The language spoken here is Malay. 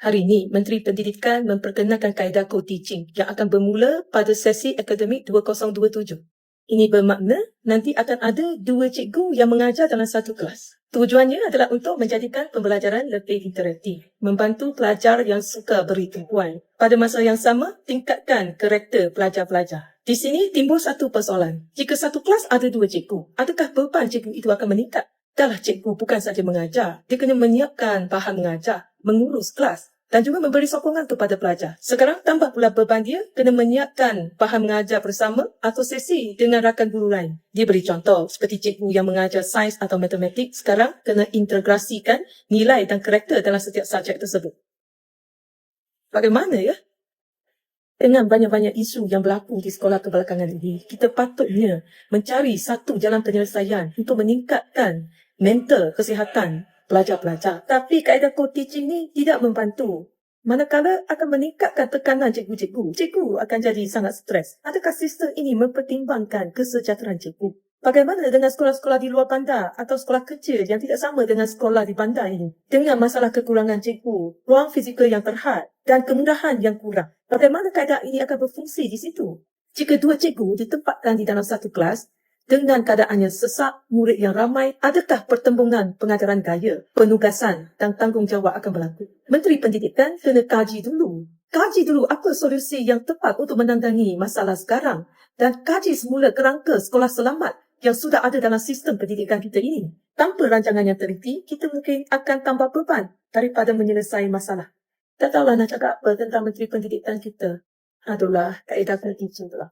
Hari ini, Menteri Pendidikan memperkenalkan kaedah co-teaching yang akan bermula pada sesi akademik 2027. Ini bermakna nanti akan ada dua cikgu yang mengajar dalam satu kelas. Tujuannya adalah untuk menjadikan pembelajaran lebih interaktif, membantu pelajar yang suka beri tumpuan. Pada masa yang sama, tingkatkan karakter pelajar-pelajar. Di sini timbul satu persoalan. Jika satu kelas ada dua cikgu, adakah beban cikgu itu akan meningkat? Dahlah cikgu bukan saja mengajar, dia kena menyiapkan bahan mengajar, mengurus kelas dan juga memberi sokongan kepada pelajar. Sekarang tambah pula beban dia kena menyiapkan bahan mengajar bersama atau sesi dengan rakan guru lain. Dia beri contoh seperti cikgu yang mengajar sains atau matematik sekarang kena integrasikan nilai dan karakter dalam setiap subjek tersebut. Bagaimana ya? Dengan banyak-banyak isu yang berlaku di sekolah kebelakangan ini, kita patutnya mencari satu jalan penyelesaian untuk meningkatkan mental kesihatan pelajar-pelajar. Tapi kaedah co-teaching ni tidak membantu. Manakala akan meningkatkan tekanan cikgu-cikgu, cikgu akan jadi sangat stres. Adakah sistem ini mempertimbangkan kesejahteraan cikgu? Bagaimana dengan sekolah-sekolah di luar bandar atau sekolah kecil yang tidak sama dengan sekolah di bandar ini? Dengan masalah kekurangan cikgu, ruang fizikal yang terhad dan kemudahan yang kurang. Bagaimana kaedah ini akan berfungsi di situ? Jika dua cikgu ditempatkan di dalam satu kelas, dengan keadaan yang sesak, murid yang ramai, adakah pertembungan pengajaran gaya, penugasan dan tanggungjawab akan berlaku? Menteri Pendidikan kena kaji dulu. Kaji dulu apa solusi yang tepat untuk menandangi masalah sekarang dan kaji semula kerangka sekolah selamat yang sudah ada dalam sistem pendidikan kita ini. Tanpa rancangan yang teliti, kita mungkin akan tambah beban daripada menyelesaikan masalah. Tak tahulah nak cakap apa tentang Menteri Pendidikan kita. Adulah, kaedah pendidikan tu lah.